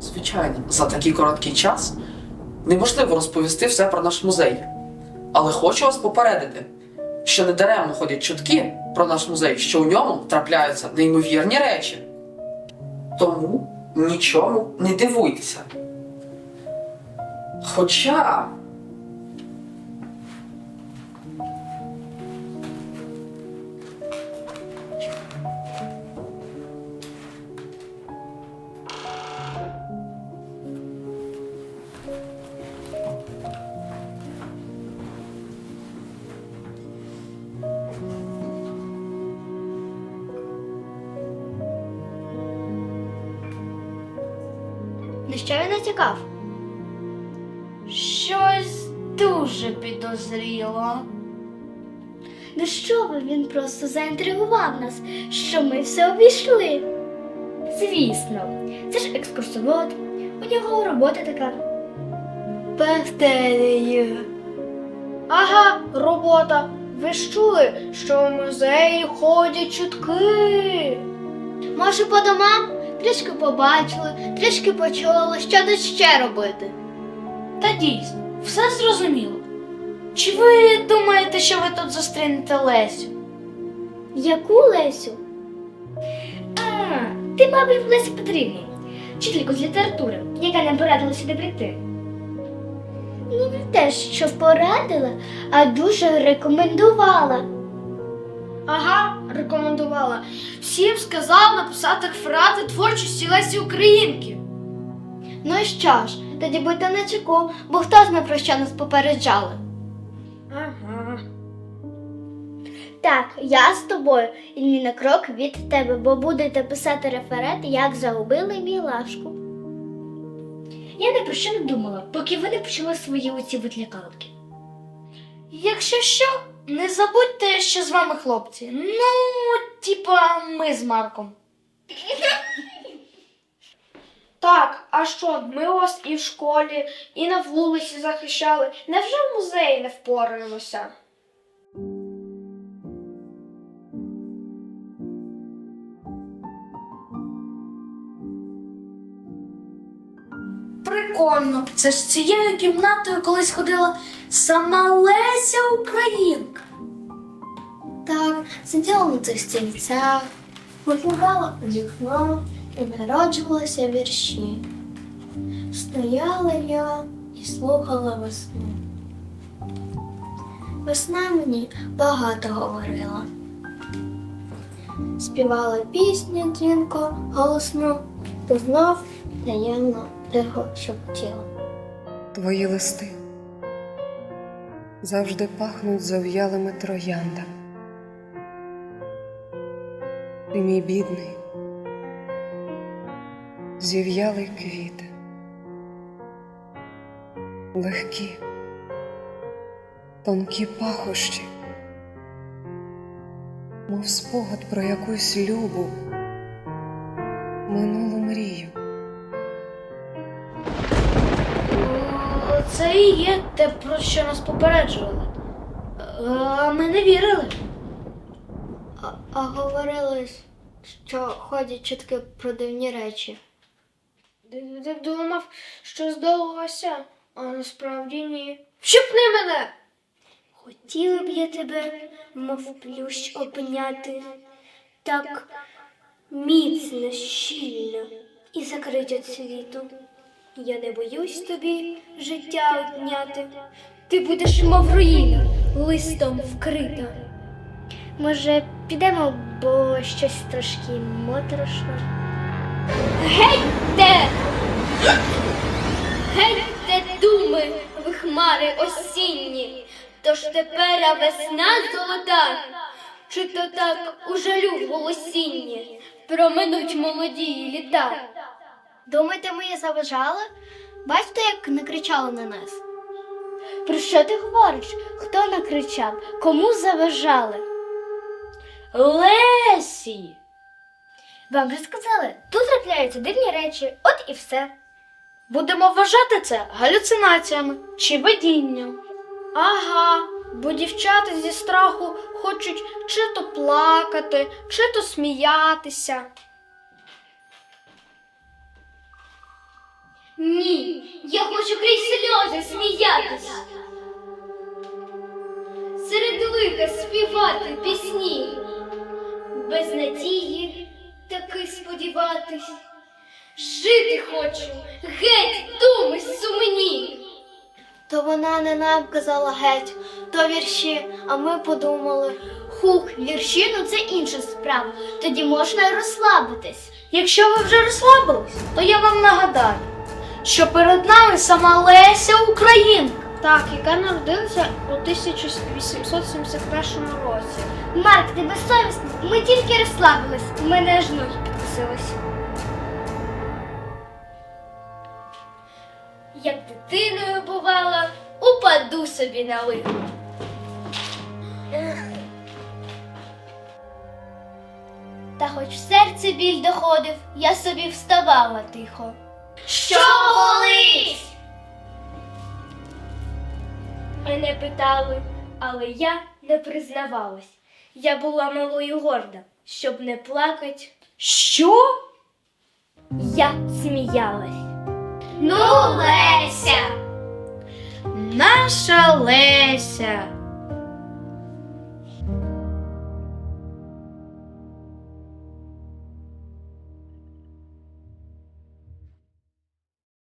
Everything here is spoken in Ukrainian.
Звичайно, за такий короткий час неможливо розповісти все про наш музей. Але хочу вас попередити, що не даремно ходять чутки про наш музей, що у ньому трапляються неймовірні речі. Тому нічому не дивуйтеся. Хоча. На що він натякав? Щось дуже підозріло. Ну що ви, він просто заінтригував нас, що ми все обійшли. Звісно, це ж екскурсовод, у нього робота така. Повторюю. Ага, робота. Ви ж чули, що в музеї ходять чутки. Може, по домам трішки побачили, трішки почули, що тут ще робити. Та дійсно, все зрозуміло. Чи ви думаєте, що ви тут зустрінете Лесю? Яку Лесю? А, ти, мабуть, Лесі Петрівну, вчительку з літератури, яка нам порадила сюди прийти. Ну, не те, що порадила, а дуже рекомендувала. Ага, рекомендувала. Всім сказала написати фрази творчості Лесі Українки. Ну і що ж, тоді будьте на чеку, бо хто знає про що нас попереджали. Ага. Так, я з тобою і ні на крок від тебе, бо будете писати реферат, як загубили мілашку. Я не про що не думала, поки ви не почали свої оці витлякалки. Якщо що, не забудьте, що з вами хлопці. Ну, типа, ми з Марком. Так, а що, ми вас і в школі, і на вулиці захищали. Невже в музеї не впораємося? Прикольно. Це ж цією кімнатою колись ходила сама Леся Українка. Так, сиділа на цих стільцях, виглядала у вікно і народжувалися вірші. Стояла я і слухала весну. Весна мені багато говорила. Співала пісню дзвінко, голосно, то знов таємно тихо шепотіла. Твої листи завжди пахнуть зов'ялими трояндами. Ти мій бідний, зів'ялий квіт, легкі, тонкі пахощі, мов спогад про якусь любу, минулу мрію. Це і є те, про що нас попереджували. Е, А ми не вірили. А, а говорили, що ходять чутки про дивні речі. Ти думав, що здалося, а насправді ні. Щепни мене! Хотіла б я тебе, мов плющ, обняти, так міцно, щільно і закрить від світу. Я не боюсь тобі життя одняти. Ти будеш, мов руїна, листом вкрита. Може, підемо, бо щось трошки моторошно. Гетьте! Гетьте думи, ви хмари осінні, тож тепер весна золота, чи то так у жалю в голосінні проминуть молоді літа. Думаєте, ми її заважали? Бачите, як накричали на нас? Про що ти говориш? Хто накричав? Кому заважали? Лесі! Вам же сказали, тут трапляються дивні речі, от і все. Будемо вважати це галюцинаціями чи видінням. Ага, бо дівчата зі страху хочуть чи то плакати, чи то сміятися. Ні, я хочу крізь сльози сміятись. Серед лиха співати пісні. Без надії таки сподіватись. Жити хочу, геть думи сумні. То вона не нам казала геть, то вірші, а ми подумали. Хух, вірші ну це інша справа. Тоді можна розслабитись. Якщо ви вже розслабились, то я вам нагадаю, що перед нами сама Леся Українка. Так, яка народилася у 1871 році. Марк, ти безсовісний. Ми тільки розслабились. У мене аж ноги підкосились. Як дитиною бувала, упаду собі на лихо. Та хоч в серце біль доходив, я собі вставала тихо. Що болить? Мене питали, але я не признавалась. Я була малою горда, щоб не плакать. Що? Я сміялась. Ну, Леся! Наша Леся.